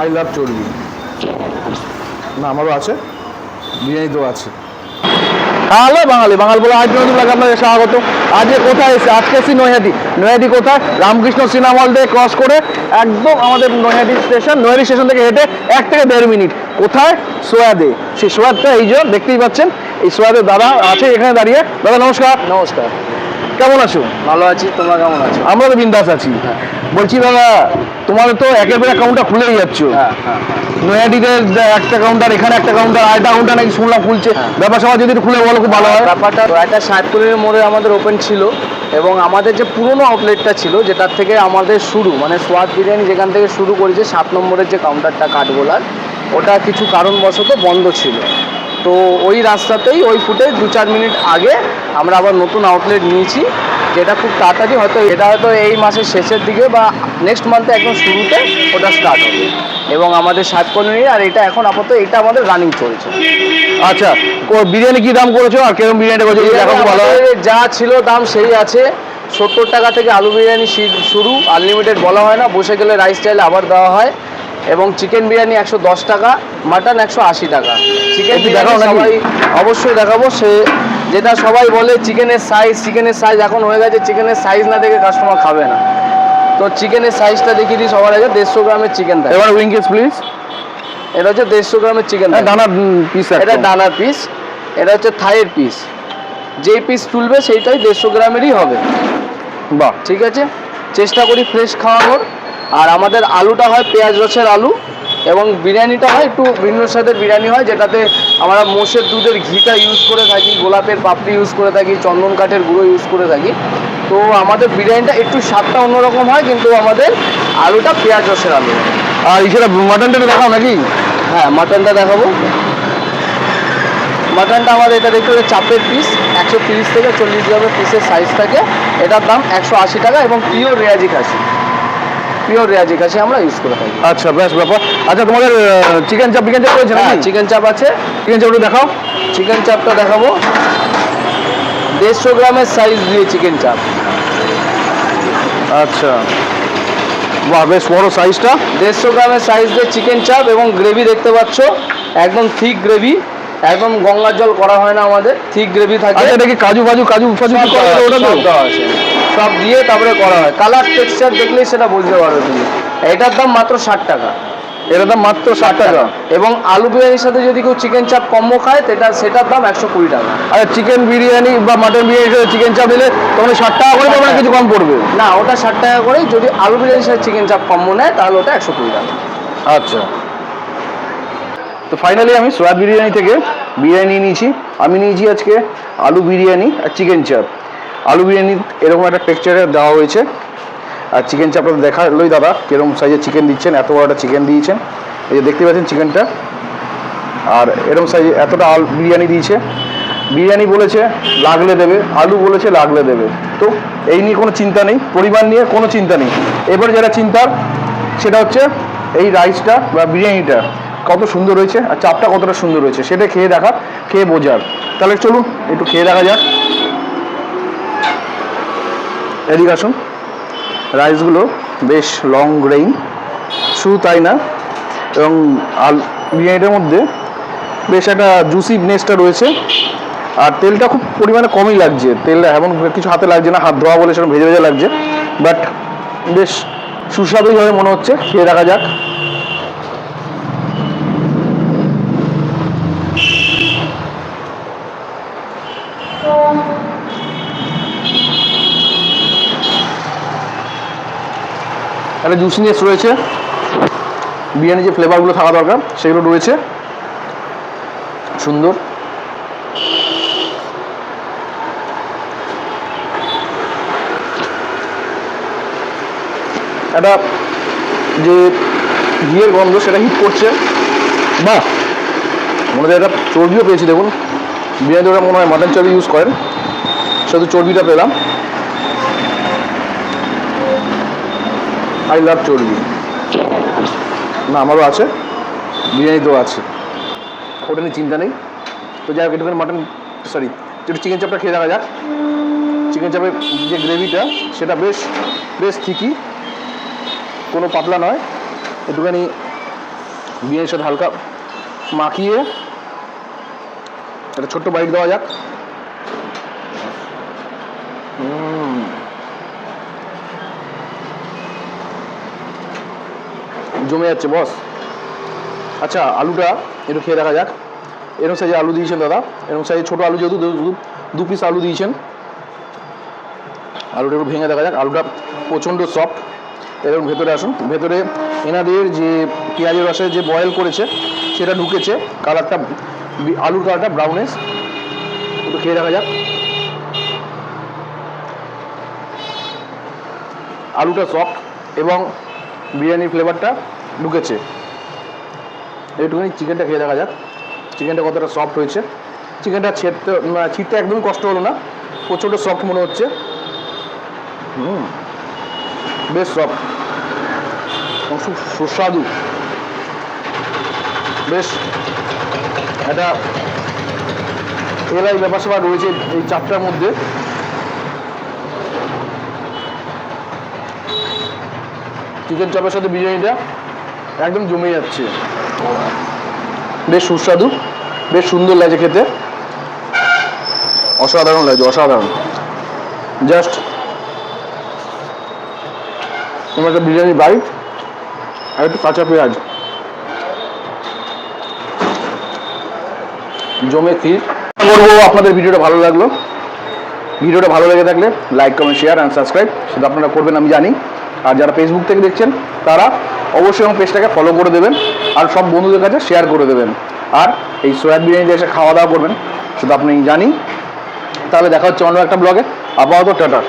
I love চর্বি। না, আমারও আছে। বিরিয়ানি তো আছে। হ্যালো বাঙালি, বাঙাল বলে আজ নতুন আপনাদের স্বাগত। আজকে কোথায় এসে? আজকে এসেছি নৈহাটি। নৈহাটি কোথায়? রামকৃষ্ণ সিনেমা হল থেকে ক্রস করে একদম আমাদের নৈহাটি স্টেশন নৈহাটি স্টেশন থেকে হেঁটে এক থেকে দেড় মিনিট। কোথায়? সোয়াদে। সেই সোয়াদটা এই যে দেখতেই পাচ্ছেন, এই সোয়াদের দাদা আছে এখানে দাঁড়িয়ে। দাদা, নমস্কার। নমস্কার। কেমন আছো? ভালো আছি তোমরা কেমন আছো? আমরা তো বিন্দাস আছি। বলছি দাদা তোমার তো একের পর এক কাউন্টার খুলেই যাচ্ছ। হ্যাঁ হ্যাঁ নৈহাটিতে একটা কাউন্টার এখানে একটা কাউন্টার আরেকটা কাউন্টার নাকি শুনলাম খুলছে। ব্যাপার সময় যদি খুলে বলো খুব ভালো হয়। ব্যাপারটা একটা সাতপুরের মোড়ে আমাদের ওপেন ছিল এবং আমাদের যে পুরনো আউটলেটটা ছিল যেটার থেকে আমাদের শুরু মানে সোয়াদ বিরিয়ানি যেখান থেকে শুরু করেছে সাত নম্বরের যে কাউন্টারটা কাঠগোলার ওটা কিছু কারণবশত বন্ধ ছিল। তো ওই রাস্তাতেই ওই ফুটে দু চার মিনিট আগে আমরা আবার নতুন আউটলেট নিয়েছি যেটা খুব তাড়াতাড়ি হয়তো এটা হয়তো এই মাসের শেষের দিকে বা নেক্সট মান্থে একদম শুরুতে ওটা স্টার্ট হবে। এবং আমাদের সাত কলোনি আর এটা এখন আপাতত এটা আমাদের রানিং চলছে। আচ্ছা বিরিয়ানি কি দাম করেছ? আর কেরম বিরিয়ানি করেছ যা ছিল দাম সেই আছে। সত্তর টাকা থেকে আলু বিরিয়ানি শুরু আনলিমিটেড বলা হয় না বসে গেলে রাইস চাইলে আবার দেওয়া হয়। এবং চিকেন বিরিয়ানি একশো দশ টাকা মাটন একশো আশি টাকা। চিকেন বিরিয়ানি সবাই অবশ্যই দেখাবো সে যেটা সবাই বলে চিকেনের সাইজ চিকেনের সাইজ এখন হয়ে গেছে চিকেনের সাইজ না দেখে কাস্টমার খাবে না। তো চিকেনের সাইজটা দেখিয়ে দিই সবার আগে দেড়শো গ্রামের চিকেন থাকে এবার উইংকেস প্লিজ এটা হচ্ছে দেড়শো গ্রামের চিকেন ডানা পিস এটা ডানার পিস এটা হচ্ছে থাইয়ের পিস যেই পিস তুলবে সেইটাই দেড়শো গ্রামেরই হবে। বাহ। ঠিক আছে? চেষ্টা করি ফ্রেশ খাওয়ানোর। আর আমাদের আলুটা হয় পেঁয়াজ রসের আলু এবং বিরিয়ানিটা হয় একটু ভিন্ন স্বাদের বিরিয়ানি হয় যেটাতে আমরা মোষের দুধের ঘিটা ইউজ করে থাকি গোলাপের পাপড়ি ইউজ করে থাকি চন্দন কাঠের গুঁড়ো ইউজ করে থাকি। তো আমাদের বিরিয়ানিটা একটু স্বাদটা অন্যরকম হয় কিন্তু আমাদের আলুটা পেঁয়াজ রসের আলু। আর ইসেরা মাটনটা দেখাও নাকি? হ্যাঁ মাটনটা দেখাবো। মাটনটা আমাদের এটা দেখতে হবে চাপের পিস একশো তিরিশ থেকে চল্লিশ গ্রামের পিসের সাইজ থাকে। এটার দাম একশো আশি টাকা এবং পিওর রেয়াজি খাসি। পিওর রেয়াজি খাসি আমরা ইউজ করে থাকি। আচ্ছা বেশ ব্যাপার। আচ্ছা তোমাদের চিকেন চাপ চিকেন চাপ রয়েছে হ্যাঁ নাকি? চিকেন চাপ আছে। চিকেন চাপটা দেখাও। চিকেন চাপটা দেখাবো। দেড়শো গ্রামের সাইজ দিয়ে চিকেন চাপ আচ্ছা। বাহ বেশ বড় সাইজটা দেড়শো গ্রামের সাইজ দিয়ে চিকেন চাপ এবং গ্রেভি দেখতে পাচ্ছ। একদম থিক গ্রেভি একদম গঙ্গার জল করা হয় না আমাদের। থিক গ্রেভি থাকে। আচ্ছা এটা কি কাজু ফাজু কাজু ফাজু করা ওটা তো? আছে। সব দিয়ে তারপরে করা হয়। কালার টেক্সচার দেখলেই সেটা বুঝতে পারবে তুমি। এটার দাম মাত্র ষাট টাকা। এটার দাম মাত্র ষাট টাকা। এবং আলু বিরিয়ানির সাথে যদি কেউ চিকেন চাপ কম্বো খায় সেটা সেটার দাম একশো কুড়ি টাকা। আর চিকেন বিরিয়ানি বা মাটন বিরিয়ানি চিকেন চাপ দিলে তখন ষাট টাকা করে তোমরা কিছু কম পড়বে। না ওটা ষাট টাকা করে যদি আলু বিরিয়ানির সাথে চিকেন চাপ কম্বো নেয় তাহলে ওটা একশো কুড়ি টাকা। আচ্ছা। তো ফাইনালি আমি সোয়াদ বিরিয়ানি থেকে বিরিয়ানি নিয়েছি। আমি নিয়েছি আজকে আলু বিরিয়ানি আর চিকেন চাপ আলু বিরিয়ানি, এরকম একটা টেক্সচারে দেওয়া হয়েছে। আর চিকেন চাপটা দেখালোই দাদা, কীরকম সাইজের চিকেন দিচ্ছেন, এত বড় একটা চিকেন দিয়েছেন। এই যে দেখতে পাচ্ছেন চিকেনটা আর এরকম সাইজে এতটা আলু বিরিয়ানি দিয়েছে। বিরিয়ানি বলেছে লাগলে দেবে, আলু বলেছে লাগলে দেবে। তো এই নিয়ে কোনো চিন্তা নেই, পরিমাণ নিয়ে কোনো চিন্তা নেই। এবার যেটা চিন্তার সেটা হচ্ছে এই রাইসটা বা বিরিয়ানিটা কত সুন্দর রয়েছে আর চাপটা কতটা সুন্দর রয়েছে সেটা খেয়ে দেখা, খেয়ে বোঝার। তাহলে চলুন, একটু খেয়ে দেখা যাক। এদিকে আসুন। রাইসগুলো বেশ লং গ্রেইন শুধু তাই না, এবং আল বিরিয়ানিটার মধ্যে বেশ একটা জুসি নেসটা রয়েছে। আর তেলটা খুব পরিমাণে কমই লাগছে। তেলটা এমন কিছু হাতে লাগছে না, হাত ধোয়া বলে সেরকম ভেজে ভেজে লাগছে। বাট বেশ সুস্বাদুই হবে মনে হচ্ছে। খেয়ে দেখা যাক। একটা জুসিনেস রয়েছে। বিরিয়ানি যে ফ্লেভারগুলো থাকা দরকার, সেগুলো রয়েছে। সুন্দর। একটা যে ঘিয়ের গন্ধ, সেটা হিট করছে। বাহ মনে হয় একটা চর্বিও পেয়েছি, দেখুন। বিরিয়ানিতে ওরা মনে হয় মাটন চর্বি ইউজ করেন। শুধু চর্বিটা পেলাম। আই লাভ চর্বি না, আমারও আছে। বিরিয়ানিতেও আছে। ওটা নিয়ে চিন্তা নেই। তো যাই হোক, একটুখানি মাটন সরি একটু চিকেন চাপটা খেয়ে দেখা যাক। চিকেন চাপের যে গ্রেভিটা সেটা বেশ বেশ ঠিকই কোনো পাতলা নয়। একটুখানি বিরিয়ানির সাথে হালকা মাখিয়ে একটা ছোট্ট বাইট দেওয়া যাক। জমে যাচ্ছে বস আচ্ছা আলুটা একটু খেয়ে দেখা যাক। এরকম সাইজে আলু দিয়েছেন, দাদা। এরকম সাইজে ছোটো আলু যেহেতু, দু- পিস আলু দিয়েছেন। আলুটা একটু ভেঙে দেখা যাক। আলুটা প্রচণ্ড সফট এরকম ভেতরে আসুন। ভেতরে এনাদের যে পেঁয়াজের রসে যে বয়েল করেছে, সেটা ঢুকেছে। কালারটা আলুর কালারটা ব্রাউনেস একটু খেয়ে দেখা যাক। আলুটা সফট এবং বিরিয়ানির ফ্লেভারটা ঢুকেছে। একটুখানি চিকেনটা খেয়ে দেখা যাক। চিকেনটা কতটা সফট হয়েছে। চিকেনটা ছেড়তে ছিঁড়তে একদমই কষ্ট হলো না। প্রচণ্ড সফট মনে হচ্ছে। হুম। বেশ সফট সুস্বাদু। বেশ। একটা এলাই ব্যাপার স্যাপার রয়েছে এই চাপটার মধ্যে। চিকেন চাপের সাথে বিরিয়ানিটা। একদম জমে যাচ্ছে। বেশ সুস্বাদু, বেশ সুন্দর লাগছে খেতে। অসাধারণ লাগছে, অসাধারণ। জাস্ট তোমার একটা বিরিয়ানি বাইট আর একটু কাঁচা পেঁয়াজ। জমে ক্ষীর বলব, আপনাদের ভিডিওটা ভালো লাগল। ভিডিওটা ভালো লেগে থাকলে like comment share and subscribe সেটা আপনারা করবেন, আমি জানি। আর যারা ফেসবুক থেকে দেখছেন, তারা অবশ্যই আমার পেজটাকে ফলো করে দেবেন আর সব বন্ধুদের কাছে শেয়ার করে দেবেন। আর এই সোয়াব বিরিয়ানিতে এসে খাওয়া দাওয়া করবেন, সেটা আপনি জানি তাহলে দেখা হচ্ছে অন্য একটা ব্লগে আপাতত টাটা।